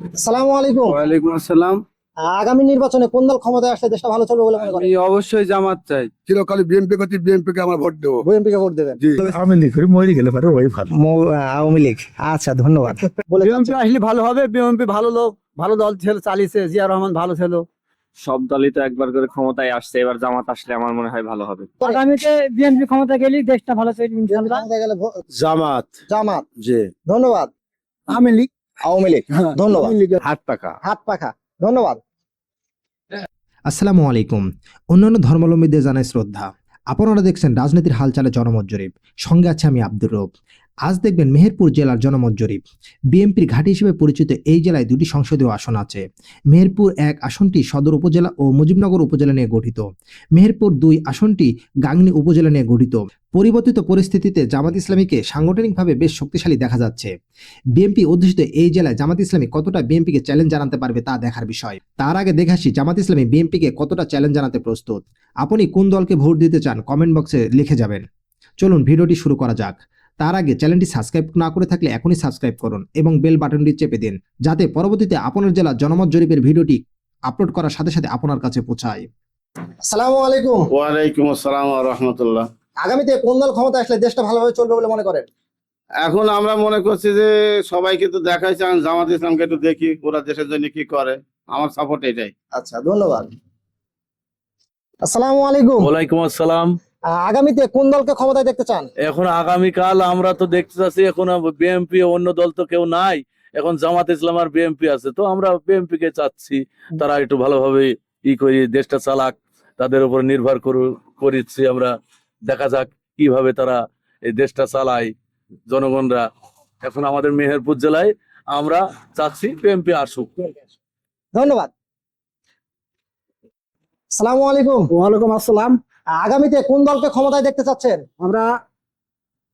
আসসালামু আলাইকুম। ওয়ালাইকুম আসসালাম। আগামী নির্বাচনে কোন দল ক্ষমতায় আসলে দেশটা ভালো চলবে বলে মনে করেন? অবশ্যই জামাত চাই। চিরকালে বিএনপি করছি বিএনপি কে আমার ভোট দেবো। বিএনপি কে ভোট দেবেন। জি। আমি লিখি মরে গেলে পারে ওই ভালো। আওয়ামী লীগ। আচ্ছা ধন্যবাদ। বিএনপি আসলে ভালো হবে বিএনপি ভালো লোক ভালো দল ছিল চালিয়েছে জিয়া রহমান ভালো ছিল। সব দলই তো একবার করে ক্ষমতায় আসছে এবার জামাত আসলে আমার মনে হয় ভালো হবে। আগামীতে বিএনপি ক্ষমতা গেলেই দেশটা ভালো চলবে জামাত। জামাত। জি। ধন্যবাদ। আমি লিগ। আওয়ামী লীগ। ধন্যবাদ। হাত পাখা। হাত পাখা। ধন্যবাদ। আসসালামু আলাইকুম। অন্যান্য ধর্মাবলম্বীদের জানাই শ্রদ্ধা। আপনারা দেখছেন রাজনীতির হালচালে জনমত জরিপ। সঙ্গে আছে আমি আব্দুর রব। আজ দেখবেন মেহেরপুর জেলার জনমত জরিপ। বিএনপির ঘাঁটি হিসেবে পরিচিত এই জেলায় দুটি সংসদীয় আসন আছে। মেহেরপুর এক আসনটি সদর উপজেলা ও মুজিবনগর উপজেলা নিয়ে গঠিত। মেহেরপুর দুই আসনটি গাংনী উপজেলা নিয়ে গঠিত। পরিবর্তিত পরিস্থিতিতে জামাত ইসলামীকে সাংগঠনিকভাবে বেশ শক্তিশালী দেখা যাচ্ছে। বিএনপি অধ্যুষিত এই জেলায় জামাত ইসলামী কতটা বিএনপিকে চ্যালেঞ্জ জানাতে পারবে তা দেখার বিষয়। তার আগে দেখে আসি জামাত ইসলামী বিএনপিকে কতটা চ্যালেঞ্জ জানাতে প্রস্তুত। আপনি কোন দলকে ভোট দিতে চান কমেন্ট বক্সে লিখে যাবেন। চলুন ভিডিওটি শুরু করা যাক। তার আগে চ্যানেলটি সাবস্ক্রাইব না করে থাকলে এখনই সাবস্ক্রাইব করুন এবং বেল বাটনটি চেপে দিন যাতে পরবর্তীতে আপনার জেলা জনমত জরিপের ভিডিওটি আপলোড করার সাথে সাথে আপনার কাছে পৌঁছায়। আসসালামু আলাইকুম। ওয়ালাইকুম আসসালাম রহমতুল্লাহ। আগামীতে কোন দল ক্ষমতা আসলে দেশটা ভালোভাবে চলবে বলে মনে করেন? এখন আমরা মনে করছি যে সবাইকে তো দেখাই চান জামাত ইসলামকে একটু দেখি ওরা দেশের জন্য কি করে। আমার সাপোর্ট এটাই। আচ্ছা ধন্যবাদ। আসসালামু আলাইকুম। ওয়ালাইকুম আসসালাম। আগামীতে কোন দলকে ক্ষমতায় দেখতে চান? এখন আগামীকাল আমরা তো দেখতে চাচ্ছি এখন বিএনপি অন্য দল তো কেউ নাই। এখন জামাত ইসলাম আর বিএনপি আছে তো আমরা বিএনপি কে চাচ্ছি তারা একটু ভালোভাবে ই করি দেশটা চালাক তাদের উপর নির্ভর করু করিচ্ছি আমরা। দেখা যাক কীভাবে তারা এই দেশটা চালায় জনগণরা। এখন আমাদের মেহেরপুর জেলায় আমরা চাচ্ছি বিএনপি আসুক। ধন্যবাদ। আসসালামু আলাইকুম। ওয়ালাইকুম আসসালাম। আগামীতে কোন দলকে ক্ষমতায় দেখতে চাচ্ছেন? আমরা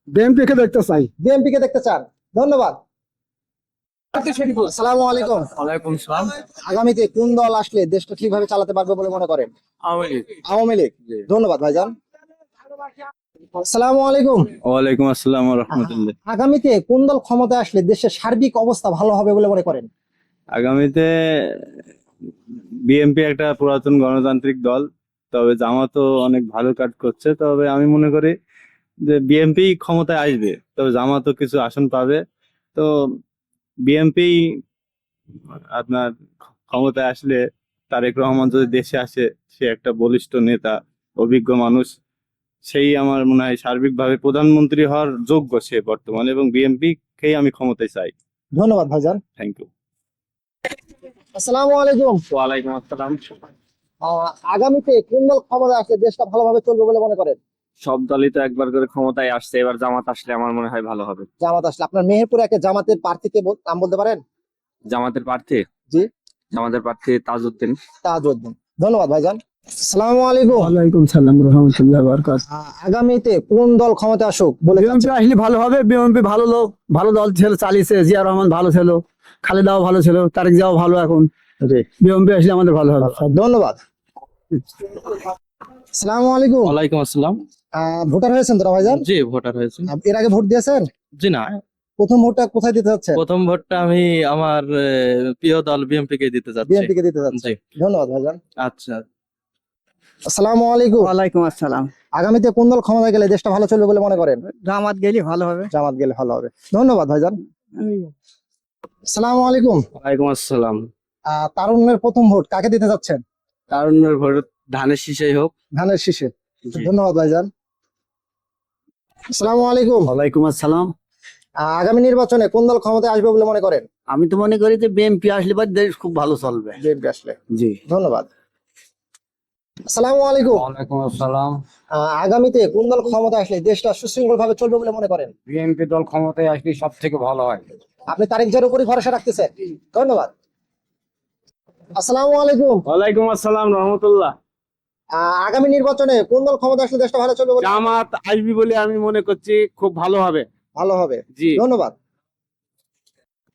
বিএনপি কে দেখতে চাই। বিএনপি কে দেখতে চান। ধন্যবাদ। আসসালামু আলাইকুম। ওয়ালাইকুম সালাম। আগামীতে কোন দল আসলে দেশটা ঠিকভাবে চালাতে পারবে বলে মনে করেন? আওয়ামী লীগ। আওয়ামী লীগ। ধন্যবাদ ভাইজান। আসসালামু আলাইকুম। ওয়ালাইকুম আসসালাম রহমতুল্লাহ আগামীতে কোন দল ক্ষমতায় আসলে দেশের সার্বিক অবস্থা ভালো হবে বলে মনে করেন? আগামীতে বিএনপি একটা পুরাতন গণতান্ত্রিক দল। তবে জামাতও অনেক ভালো কাজ করছে। তবে আমি মনে করি যে বিএনপি ক্ষমতায় আসবে তবে জামাতও কিছু আসন পাবে। তো বিএনপি আপনার ক্ষমতায় আসলে তারেক রহমান যদি দেশে আসে সে একটা বলিষ্ঠ নেতা অভিজ্ঞ মানুষ সেই আমার মনে হয় সার্বিকভাবে প্রধানমন্ত্রী হওয়ার যোগ্য সে বর্তমানে এবং বিএনপি কেই আমি ক্ষমতায় চাই। ধন্যবাদ ভাইজান। থ্যাংক ইউ আসসালামু আলাইকুম। ওয়ালাইকুম আসসালাম। আগামীতে কোন দল ক্ষমতায় আসলে দেশটা ভালোভাবে চলবে বলে মনে করেন? সব দলই তো একবার করে ক্ষমতায় আসছে এবার জামাত আসলে আমার মনে হয় ভালো হবে। জামাত আসলে আপনার মেহেরপুরে একটা জামাতের প্রার্থীকে নাম বলতে পারেন? জামাতের প্রার্থী? জি। জামাতের প্রার্থী তাজউদ্দিন। তাজউদ্দিন। ধন্যবাদ ভাইজান। আসসালামু আলাইকুম। ওয়ালাইকুম সালাম রহমতুল্লাহ বরকাত। আগামীতে কোন দল ক্ষমতা আসুক বলে বিএনপি আসলে ভালো হবে বিএনপি ভালো লোক ভালো দল ছিল চালিয়েছে জিয়া রহমান ভালো ছিল খালেদাও ভালো ছিল তারেক জিয়াও ভালো এখন। জি। বিএনপি আসলে আমাদের ভালো হবে। ধন্যবাদ। আসসালামু আলাইকুম। ওয়ালাইকুম আসসালাম। আহ, ভোটার হয়েছেন তোরা ভাইজান জি ভোটার হয়েছে। এর আগে ভোট দিয়েছেন? জি না। প্রথম ভোটটা কোথায় দিতে যাচ্ছেন প্রথম ভোটটা আমি আমার প্রিয় দল বিএনপি কে দিতে যাচ্ছি। বিএনপি কে দিতে যাচ্ছেন জি। ধন্যবাদ ভাইজান। আচ্ছা। আসসালামু আলাইকুম। ওয়ালাইকুম আসসালাম। আগামীতে কোন দল ক্ষমতায় গেলে দেশটা ভালো চলবে বলে মনে করেন? জামাত গেলে ভালো হবে। জামাত গেলে ভালো হবে। ধন্যবাদ ভাইজান। আসসালামু আলাইকুম। ওয়ালাইকুম আসসালাম। তারুণ্যের প্রথম ভোট কাকে দিতে যাচ্ছেন? তারুণ্যের ভোট ধানের শীষেই হোক। ধানের শীষে। ধন্যবাদ ভাইজান। আসসালামু আলাইকুম। ওয়ালাইকুম আসসালাম। আহ, আগামী নির্বাচনে কোন দল ক্ষমতায় আসবে বলে মনে করেন? আমি তো মনে করি যে বিএনপি আসলে বা দেশ খুব ভালো চলবে। বিএনপি আসলে। জি। ধন্যবাদ। আসসালামু আলাইকুম। ওয়ালাইকুম আসসালাম। আহ, আগামীতে কোন দল ক্ষমতায় আসলে দেশটা সুশৃঙ্খল ভাবে চলবে বলে মনে করেন? বিএনপি দল ক্ষমতায় আসলে সব থেকে ভালো হয়। আপনি তারিখ যার উপরই ভরসা রাখতেছেন। ধন্যবাদ। আসসালামু আলাইকুম। ওয়ালাইকুম আসসালাম রহমতুল্লাহ। আহ, আগামী নির্বাচনে কোন দল ক্ষমতা আসলে দেশটা ভালো চলবে জামাত আসবি বলে আমি মনে করছি খুব ভালো হবে। ভালো হবে। জি। ধন্যবাদ।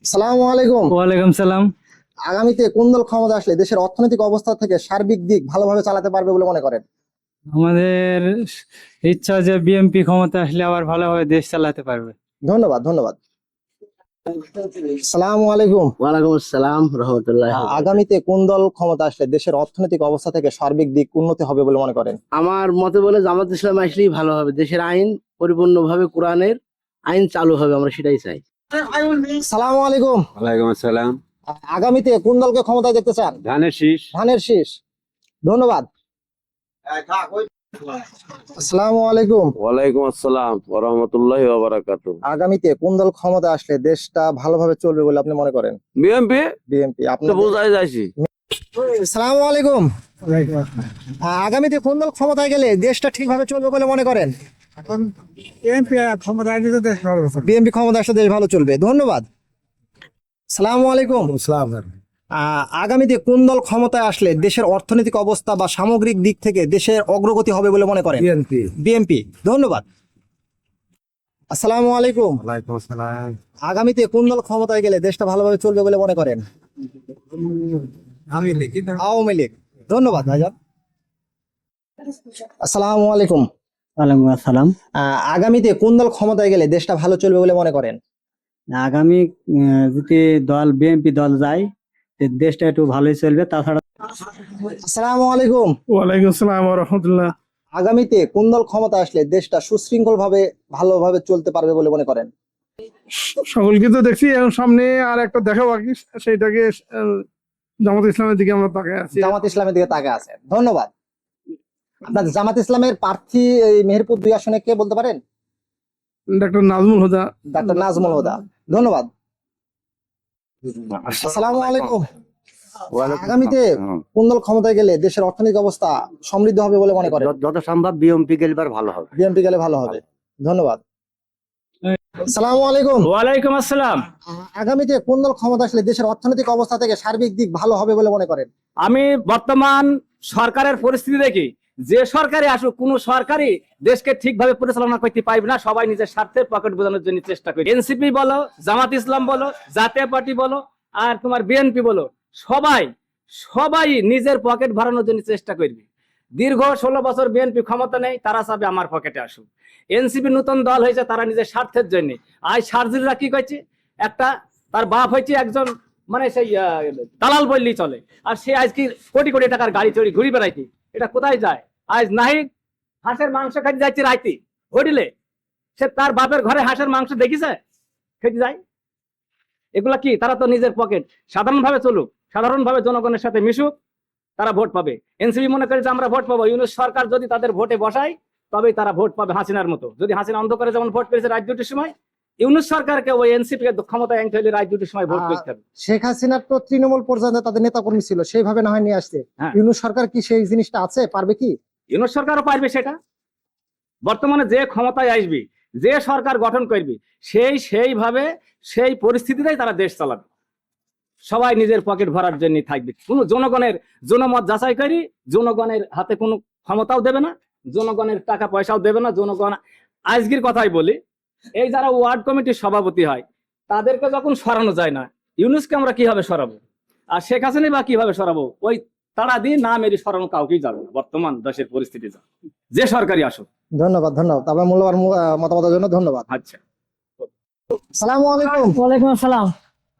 আসসালামু আলাইকুম। ওয়ালাইকুম সালাম। আগামীতে কোন দল ক্ষমতা আসলে দেশের অর্থনৈতিক অবস্থা থেকে সার্বিক দিক ভালোভাবে চালাতে পারবে বলে মনে করেন? আমাদের ইচ্ছা যে বিএনপি ক্ষমতা আসলে আবার ভালোভাবে দেশ চালাতে পারবে। ধন্যবাদ ধন্যবাদ। সালামু আলাইকুম। ওয়ালাইকুম আসসালাম রহমতুল্লাহ। আগামীতে কোন দল ক্ষমতা আসলে দেশের অর্থনৈতিক অবস্থা থেকে সার্বিক দিক উন্নতি হবে বলে মনে করেন? আমার মতে বলে জামাত ইসলাম আসলেই ভালো হবে। দেশের আইন পরিপূর্ণভাবে কোরআনের আইন চালু হবে আমরা সেটাই চাই। সালামু আলাইকুম। ওয়ালাইকুম আসসালাম। আগামীতে কোন দলকে ক্ষমতায় দেখতে চান? ধানের শীষ। ধানের শীষ। ধন্যবাদ। আসসালামু আলাইকুম। ওয়ালাইকুম আসসালাম রহমতুল্লাহ বারাকাতু আগামীতে কোন দল ক্ষমতা আসলে দেশটা ভালোভাবে চলবে বলে আপনি মনে করেন? বিএমপি বিএনপি আপনি তো বোঝাই যাচ্ছি সালামু আলাইকুম। আগামীতে কোন দল ক্ষমতায় গেলে দেশটা ঠিকভাবে চলবে বলে মনে করেন? বিএনপি ক্ষমতা আসলে দেশ ভালো চলবে। ধন্যবাদ। সালামু আলাইকুম। আগামীতে কোন দল ক্ষমতায় আসলে দেশের অর্থনৈতিক অবস্থা বা সামগ্রিক দিক থেকে দেশের অগ্রগতি হবে বলে মনে করেন? বিএনপি। ধন্যবাদ। আসসালামু আলাইকুম। আগামীতে কোন দল ক্ষমতায় গেলে দেশটা ভালোভাবে চলবে বলে মনে করেন? আওয়ামী লীগ। ধন্যবাদ ভাইজান। আসসালামু আলাইকুম। ওয়ালাইকুম আসসালাম। আহ, আগামীতে কোন দল ক্ষমতায় গেলে দেশটা ভালো চলবে বলে মনে করেন? আগামী আহ, যদি দল বিএনপি দল যায় দেশটা একটু ভালোই চলবে তাছাড়া আসসালামু আলাইকুম। ওয়ালাইকুম আসসালাম রহমতুল্লাহ। আগামীতে কোন দল ক্ষমতা আসলে দেশটা সুশৃঙ্খল ভাবে ভালোভাবে চলতে পারবে বলে মনে করেন? সকলকে তো দেখছি এখন সামনে আর একটা দেখা বাকি সেইটাকে জামাত ইসলামের দিকে আমরা তাকায় আছি। জামাত ইসলামের দিকে তাকে আছে। ধন্যবাদ। আপনার জামাত ইসলামের প্রার্থী এই মেহেরপুর দুই আসনে কে বলতে পারেন? ডাক্তার নাজমুল হুদা। ডাক্তার নাজমুল হুদা। ধন্যবাদ। আসসালামু আলাইকুম। আগামীতে কোন দল ক্ষমতায় গেলে দেশের অর্থনৈতিক অবস্থা সমৃদ্ধ হবে বলে মনে করেন। যত সম্ভব বিএমপি গেলবার ভালো হবে। বিএনপি গেলে ভালো হবে। ধন্যবাদ। আসসালামু আলাইকুম। ওয়ালাইকুম আসসালাম। আগামীতে কোন দল ক্ষমতা আসলে দেশের অর্থনৈতিক অবস্থা থেকে সার্বিক দিক ভালো হবে বলে মনে করেন। আমি বর্তমান সরকারের পরিস্থিতি দেখি। যে সরকারি আসুক, কোন সরকারি দেশকে ঠিকভাবে পরিচালনা করতে পারবে না। সবাই নিজের স্বার্থের পকেট বোঝানোর জন্য চেষ্টা করে এনসিপি বলো, জামাত ইসলাম বলো, জাতীয় পার্টি বলো, আর তোমার বিএনপি বলো, সবাই সবাই নিজের পকেট ভরানোর জন্য চেষ্টা করবে। দীর্ঘ ষোলো বছর বিএনপি ক্ষমতা নেই, তারা চাবে আমার পকেটে আসুক। এনসিপি নতুন দল হয়েছে, তারা নিজের স্বার্থের জন্য। আজ সার্জিরা কি করছে? একটা, তার বাপ হয়েছে একজন মানে সেই দালাল বললেই চলে। আর সে আজকে কোটি কোটি টাকার গাড়ি চড়ি ঘুরি বেড়াইতে এটা কোথায় যায়? আজ নাহি হাঁসের মাংস খাইতে যাচ্ছে রাইতে। হোটেলে সে তার বাপের ঘরে হাঁসের মাংস দেখিছে? খেতে যায় এগুলা কি? তারা তো নিজের পকেট। সাধারণভাবে চলুক সাধারণভাবে জনগণের সাথে মিশুক তারা ভোট পাবে। এনসিপি মনে করে যে আমরা ভোট পাবো। ইউনুস সরকার যদি তাদের ভোটে বসায় তবেই তারা ভোট পাবে হাসিনার মতো। যদি হাসিনা অন্ধকারে যেমন ভোট পেয়েছে রাত দুটির সময় ইউনুস সরকারকে ওই এনসিপি কে ক্ষমতায় আনতে হলে রাত দুটির সময় ভোট করতে হবে। শেখ হাসিনার তো তৃণমূল পর্যন্ত তাদের নেতা কর্মী ছিল। সেইভাবে না হয় নিয়ে আসতে। হ্যাঁ। ইউনুস সরকার কি সেই জিনিসটা আছে? পারবে কি? ইউনুস সরকারও পারবে সেটা। বর্তমানে যে ক্ষমতায় আসবে, যে সরকার গঠন করবে, সেই সেইভাবে, সেই পরিস্থিতিতেই তারা দেশ চালাবে। সবাই নিজের পকেট ভরার জন্য থাকবে। কোনো জনগণের জনমত যাচাই করি, জনগণের হাতে কোনো ক্ষমতাও দেবে না, জনগণের টাকা পয়সাও দেবে না, জনগণ আজকের কথাই বলি, এই যারা ওয়ার্ড কমিটির সভাপতি হয়, তাদেরকে যখন সরানো যায় না, ইউনুসকে আমরা কীভাবে সরাবো? আর শেখ হাসিনা বা কীভাবে সরাবো? ওই তারা দিয়ে না মেরে সরানো কাউকেই যাবে না। বর্তমান দেশের পরিস্থিতি যা। যে সরকারি আসুক। ধন্যবাদ ধন্যবাদ। আপনার মূল্যবান মতামতের জন্য ধন্যবাদ। আচ্ছা। সালামু আলাইকুম। ওয়ালাইকুম আসসালাম।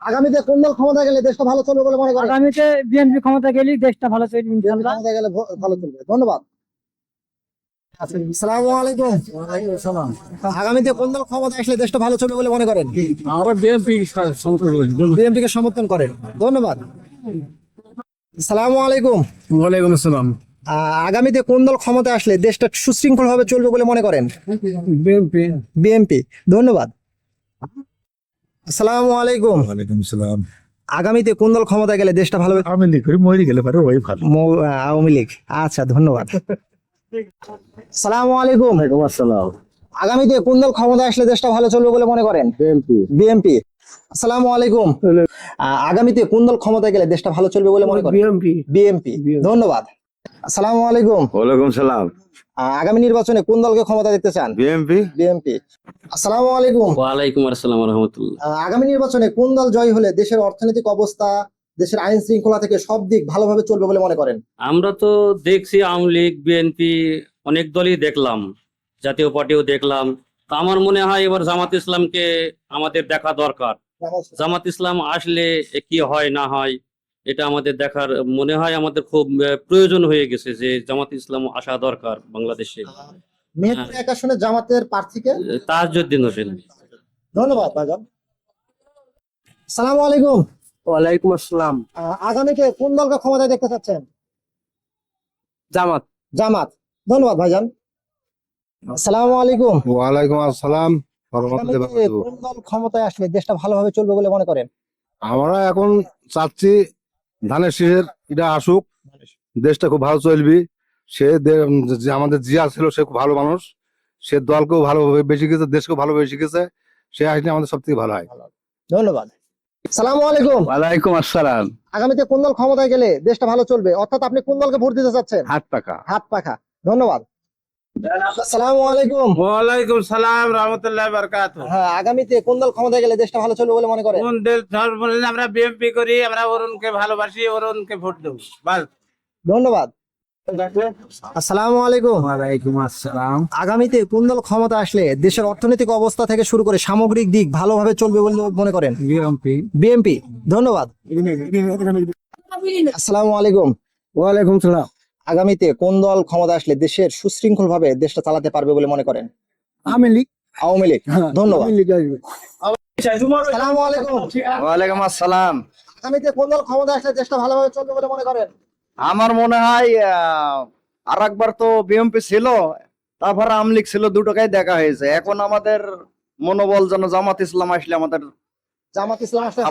আগামীতে কোন দল ক্ষমতা গেলে দেশটা ভালো চলবে বলে মনে করেন? আগামীতে বিএনপি ক্ষমতা গেলেই দেশটা ভালো চলবে ইনশাআল্লাহ। ক্ষমতা গেলে ভালো চলবে। ধন্যবাদ। সালামু আলাইকুম। আগামীতে কোন দল ক্ষমতা আসলে দেশটা ভালো চলবে বলে মনে করেন? আমরা বিএনপি বিএনপি কে সমর্থন করেন। ধন্যবাদ। সালামু আলাইকুম। ওয়ালাইকুম আসসালাম। আহ, আগামীতে কোন দল ক্ষমতা আসলে দেশটা সুশৃঙ্খল ভাবে চলবে বলে মনে করেন? বিএনপি। বিএনপি। ধন্যবাদ। আসসালামু আলাইকুম। ওয়ালাইকুম আসসালাম। আগামীতে কোন দল ক্ষমতা গেলে দেশটা ভালো আমি লিখি মরে গেলে পারে ওই ভালো। মৌ- আওয়ামী লীগ। আচ্ছা ধন্যবাদ। সালামু আলাইকুম। আসসালাম। আগামীতে কোন দল ক্ষমতা আসলে দেশটা ভালো চলবে বলে মনে করেন? BMP BNP. আসসালামু আলাইকুম। আগামীতে কোন দল ক্ষমতা গেলে দেশটা ভালো চলবে বলে মনে করেন? BMP BNP. ধন্যবাদ। আসসালামু আলাইকুম। ওয়ালাইকুম সালাম। আগামী নির্বাচনে কোন দলকে ক্ষমতা দেখতে চান? BMP BNP. আসসালামু আলাইকুম। ওয়ালাইকুম আসসালাম রহমতুল্লাহ। আগামী নির্বাচনে কোন দল জয় হলে দেশের অর্থনৈতিক অবস্থা দেশের আইন শৃঙ্খলা থেকে সব দিক ভালোভাবে চলবে বলে মনে করেন? আমরা তো দেখছি আওয়ামী লীগ বিএনপি অনেক দলই দেখলাম জাতীয় পার্টিও দেখলাম। তো আমার মনে হয় এবার জামাত ইসলামকে আমাদের দেখা দরকার। জামাত ইসলাম আসলে কি হয় না হয় এটা আমাদের দেখার মনে হয় আমাদের খুব প্রয়োজন হয়ে গেছে যে জামাত ইসলাম আসা দরকার বাংলাদেশে। মেহেরপুর এক আসনে জামাতের প্রার্থীকে? তাজউদ্দিন হোসেন। ধন্যবাদ ভাইজান। সালাম আলাইকুম। ওয়ালাইকুম আসসালাম। আহ, আগামীতে কোন দলকে ক্ষমতায় দেখতে চাচ্ছেন? জামাত। জামাত। ধন্যবাদ ভাইজান। আসসালামু আলাইকুম। ওয়ালাইকুম আসসালাম। কোন দল ক্ষমতায় আসলে দেশটা ভালোভাবে চলবে বলে মনে করেন? আমরা এখন চাচ্ছি ধানের শীষের এটা আসুক দেশটা খুব ভালো চলবি। সে আমাদের জিয়া ছিল সে খুব ভালো মানুষ। সে দলকেও ভালোভাবে বেশি গেছে দেশকেও ভালোভাবে শিখেছে। সে আসলে আমাদের সব থেকে ভালো হয়। ধন্যবাদ। সালামু আলাইকুম। ওয়ালাইকুম আসসালাম। আগামীতে কোন দল ক্ষমতায় গেলে দেশটা ভালো চলবে? অর্থাৎ আপনি কোন দলকে ভোট দিতে চাচ্ছেন? হাত পাকা হাত পাখা। ধন্যবাদ। আসসালামু আলাইকুম। ওয়ালাইকুম সালাম রহমতুল্লাহ বরকাত হ্যাঁ আগামীতে কোন দল ক্ষমতায় গেলে দেশটা ভালো চলবে বলে মনে করেন? কোন দেশ ধর্ম আমরা বিএমপি করি আমরা অরুণকে ভালোবাসি অরুণকে ভোট দেবো বাস। ধন্যবাদ। আসসালামু আলাইকুম। ওয়ালাইকুম আসসালাম। আগামীতে কোন দল ক্ষমতা আসলে দেশের অর্থনৈতিক অবস্থা থেকে শুরু করে সামগ্রিক দিক ভালোভাবে চলবে বলে মনে করেন? BMP BNP. ধন্যবাদ। আসসালামু আলাইকুম। ওয়ালাইকুম সালাম। আগামীতে কোন দল ক্ষমতা আসলে দেশের সুশৃঙ্খল ভাবে দেশটা চালাতে পারবে বলে মনে করেন? আমি লিগ আওয়ামী লীগ। ধন্যবাদ। ওয়ালাইকুম আসসালাম। আগামীতে কোন দল ক্ষমতা আসলে দেশটা ভালোভাবে চলবে বলে মনে করেন? আমার মনে হয় আর একবার তো বিএমপি ছিল তারপর আমলিক ছিল দুটোকাই দেখা হয়েছে। এখন আমাদের মনোবল যেন জামাত ইসলাম আসলে আমাদের জামাত ইসলাম আসলে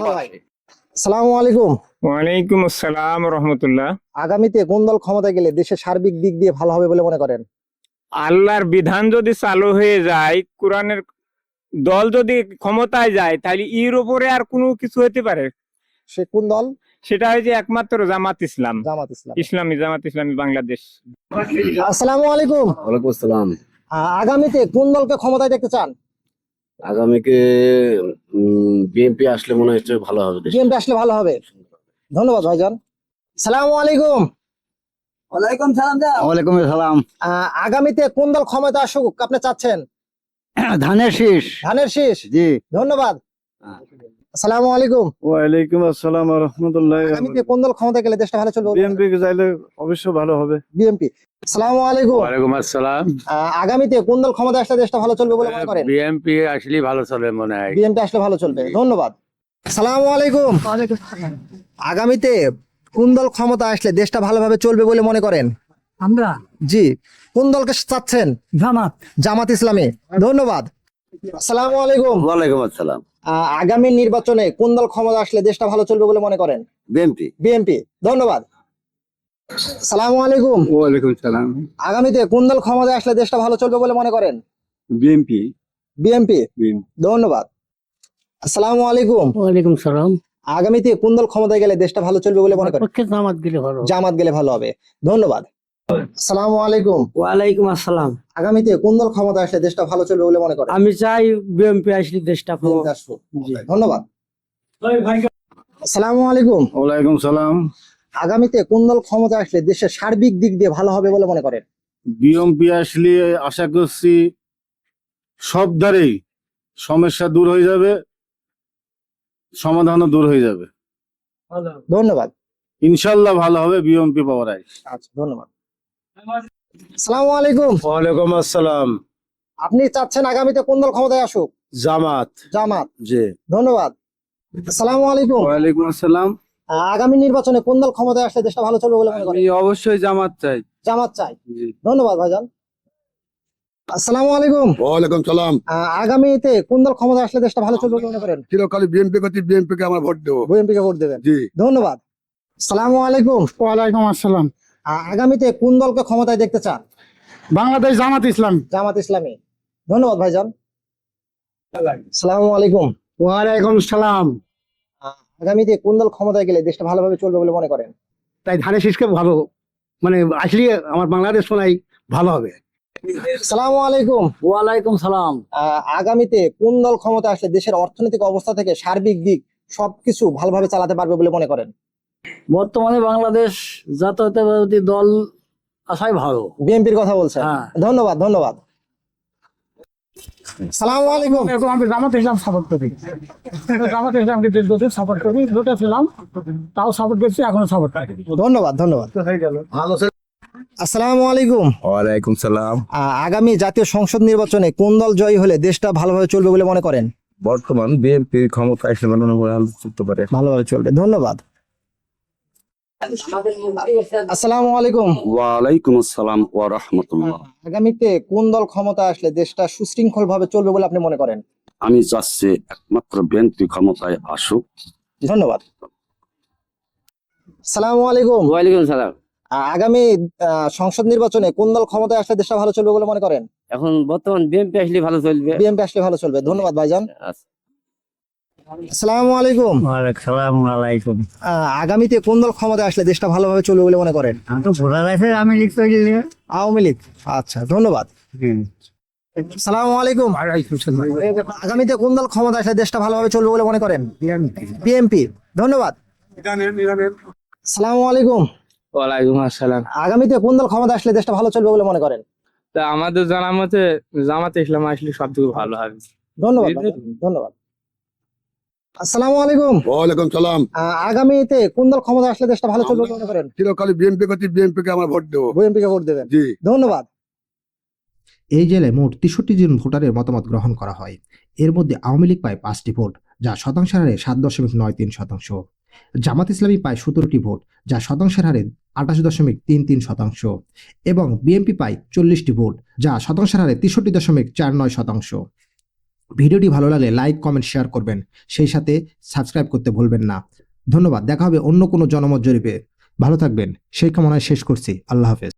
ভালো আলাইকুম। ওয়ালাইকুম আসসালাম রহমতুল্লাহ। আগামীতে কোন দল ক্ষমতা গেলে দেশের সার্বিক দিক দিয়ে ভালো হবে বলে মনে করেন? আল্লাহর বিধান যদি চালু হয়ে যায় কোরআনের দল যদি ক্ষমতায় যায় তাহলে এর উপরে আর কোনো কিছু হতে পারে। সে কোন দল? সেটা হয়েছে একমাত্র জামাত ইসলাম। জামাত ইসলাম। ইসলামী জামাত ইসলামী বাংলাদেশ। আসসালামু আলাইকুম। ওয়ালাইকুম আসসালাম। আগামীতে কোন দলকে ক্ষমতায় দেখতে চান? আগামীকে বিএনপি আসলে মনে হচ্ছে ভালো হবে বিএনপি আসলে ভালো হবে। ধন্যবাদ ভাইজান। সালামু আলাইকুম। ওয়ালাইকুম সালাম ওয়ালাইকুম সালাম। আগামীতে কোন দল ক্ষমতা আসুক আপনি চাচ্ছেন? ধানের শীষ। ধানের শীষ? জি। ধন্যবাদ। আসসালামু আলাইকুম। ওয়ালাইকুম আসসালাম রহমতুল্লাহ আগামীতে কোন দল ক্ষমতা গেলে দেশটা ভালো চলবে? বিএনপি কে চাইলে অবশ্য ভালো হবে। বিএনপি। আসসালামু আলাইকুম। ওয়ালাইকুম আসসালাম। আগামীতে কোন দল ক্ষমতা আসলে দেশটা ভালো চলবে বলে মনে করেন? বিএমপি আসলে ভালো চলবে মনে হয়। বিএনপি আসলে ভালো চলবে। ধন্যবাদ। আসসালামু আলাইকুম। আগামীতে কোন দল ক্ষমতা আসলে দেশটা ভালোভাবে চলবে বলে মনে করেন? আমরা? জি। কোন দলকে চাচ্ছেন? জামাত। জামাত ইসলামী। ধন্যবাদ। আসসালামু আলাইকুম। ওয়ালাইকুম আসসালাম। আহ, আগামী নির্বাচনে কোন দল ক্ষমতা আসলে দেশটা ভালো চলবে বলে মনে করেন? বিএনপি। বিএনপি। ধন্যবাদ। সালাম আলাইকুম। ওয়ালাইকুম সালাম। আগামীতে কোন দল ক্ষমতা আসলে দেশটা ভালো চলবে বলে মনে করেন? বিএনপি। বিএনপি। ধন্যবাদ। আসসালামু আলাইকুম। ওয়ালাইকুম সালাম। আগামীতে কোন দল ক্ষমতায় গেলে দেশটা ভালো চলবে বলে মনে করেন? পক্ষে জামাত গেলে ভালো জামাত গেলে ভালো হবে। ধন্যবাদ। আসসালামু আলাইকুম। ওয়ালাইকুম আসসালাম। আগামীতে কোন দল ক্ষমতা আসলে দেশটা ভালো চলবে বলে মনে করেন? আমি চাই বিএমপি আসলে দেশটা ভালো। ধন্যবাদ। আসসালামু আলাইকুম। ওয়ালাইকুম সালাম। আগামীতে কোন দল ক্ষমতা আসলে দেশের সার্বিক দিক দিয়ে ভালো হবে বলে মনে করেন? বিএমপি আসলে আশা করছি সব ধারেই সমস্যা দূর হয়ে যাবে সমাধানও দূর হয়ে যাবে। ধন্যবাদ। ইনশাল্লাহ ভালো হবে বিএমপি পাওয়ার আচ্ছা ধন্যবাদ। আসসালামু আলাইকুম। ওয়ালাইকুম আসসালাম। আপনি চাচ্ছেন আগামীতে কোন দল ক্ষমতায় আসুক? জামাত। জামাত। জি। ধন্যবাদ। আসসালামু আলাইকুম। ওয়ালাইকুম আসসালাম। আগামী নির্বাচনে কোন দল ক্ষমতায় আসলে দেশটা ভালো চলবে বলে মনে করেন? অবশ্যই জামাত চাই। জামাত চাই। ধন্যবাদ ভাইজান। আসসালামু আলাইকুম। ওয়ালাইকুম সালাম। আগামীতে কোন দল ক্ষমতায় আসলে দেশটা ভালো চলবে বলে মনে করেন? চিরকাল বিএনপি করছি বিএনপি কে আমরা ভোট দেবো। বিএনপি কে ভোট দেবেন। জি। ধন্যবাদ। আসসালামু আলাইকুম। ওয়ালাইকুম আসসালাম। আগামীতে কোন দলকে ক্ষমতায় দেখতে চান? বাংলাদেশ জামাত ইসলাম। জামাত ইসলামী। ধন্যবাদ ভাইজান। আসসালামু আলাইকুম। ওয়ালাইকুম সালাম। আগামীতে কোন দল ক্ষমতায় গেলে দেশটা ভালোভাবে চলবে বলে মনে করেন? তাই ধানের শীষকে ভালো মানে আসলে আমার বাংলাদেশ শোনাই ভালো হবে। সালামু আলাইকুম। ওয়ালাইকুম সালাম। আহ, আগামীতে কোন দল ক্ষমতা আসলে দেশের অর্থনৈতিক অবস্থা থেকে সার্বিক দিক সবকিছু ভালোভাবে চালাতে পারবে বলে মনে করেন? বর্তমানে বাংলাদেশ জাতীয়তাবাদী দল আসাই ভালো। বিএনপির কথা বলছেন? হ্যাঁ। ধন্যবাদ ধন্যবাদ। সালাম আলাইকুম। আমি জামাত ইসলাম সাপোর্ট করি। জামাত ইসলামকে দীর্ঘদিন সাপোর্ট করি। দুটো ছিলাম তাও সাপোর্ট করছি এখনও সাপোর্ট করি ধন্যবাদ ধন্যবাদ। আসসালামু আলাইকুম। ওয়ালাইকুম সালাম। আহ, আগামী জাতীয় সংসদ নির্বাচনে কোন দল জয়ী হলে দেশটা ভালোভাবে চলবে বলে মনে করেন? বর্তমান বিএনপি ক্ষমতা আসলে মনে হয় চলতে পারে। ভালোভাবে চলবে। ধন্যবাদ। আসসালামু আলাইকুম। ওয়ালাইকুম আসসালাম ওয়া রাহমাতুল্লাহ। আগামীতে কোন দল ক্ষমতা আসলে দেশটা সুশৃঙ্খল ভাবে চলবে বলে আপনি মনে করেন? আমি চাচ্ছি একমাত্র বিএনপি ক্ষমতায় আসুক। ধন্যবাদ। আসসালামু আলাইকুম। ওয়ালাইকুম সালাম। আগামী আহ, সংসদ নির্বাচনে কোন দল ক্ষমতায় আসলে দেশটা ভালো চলবে বলে মনে করেন? এখন বর্তমান বিএনপি আসলে ভালো চলবে। বিএনপি আসলে ভালো চলবে। ধন্যবাদ ভাইজান। আসসালামু আলাইকুম। সালাম আলাইকুম আগামীতে কোন দল ক্ষমতায় আসলে দেশটা ভালোভাবে চলবে বলে মনে করেন? আমি তো ভোটার আছে আমি লিখতে আওয়ামী লীগ। আচ্ছা ধন্যবাদ। সালামু আলাইকুম। আগামীতে কোন দল ক্ষমতা আসলে দেশটা ভালোভাবে চলবে বলে মনে করেন? বিএনপি। ধন্যবাদ। সালামু আলাইকুম। ওয়ালাইকুম আসসালাম। আগামীতে কোন দল ক্ষমতা আসলে দেশটা ভালো চলবে বলে মনে করেন? তা আমাদের জানার মতে জামাত ইসলাম আসলে সব থেকে ভালো হবে। ধন্যবাদ ধন্যবাদ। আসসালামু আলাইকুম। ওয়ালাইকুম সালাম। আগামীতে কোন দল ক্ষমতা আসলে দেশটা ভালো চলবে মনে করেন? চিরকালে বিএনপি করছি বিএনপি কে আমরা ভোট দেবো। বিএনপি কে ভোট দেবেন। জি। ধন্যবাদ। এই জেলায় মোট তেষট্টি জন ভোটারের মতামত গ্রহণ করা হয়। এর মধ্যে আওয়ামী লীগ পায় পাঁচটি ভোট যা শতাংশের হারে সাত দশমিক নয় তিন শতাংশ। জামাত ইসলামী পায় সতেরোটি ভোট যা শতাংশের হারে আঠাশ দশমিক তিন তিন শতাংশ। এবং বিএনপি পায় চল্লিশটি ভোট যা শতাংশের হারে তেষট্টি দশমিক চার নয় শতাংশ। ভিডিওটি ভালো লাগলে লাইক, কমেন্ট, শেয়ার করবেন। সেই সাথে সাবস্ক্রাইব করতে ভুলবেন না। ধন্যবাদ। দেখা হবে অন্য কোনো জনমত জরিপে। ভালো থাকবেন। সেই কামনায় শেষ করছি। আল্লাহ হাফেজ।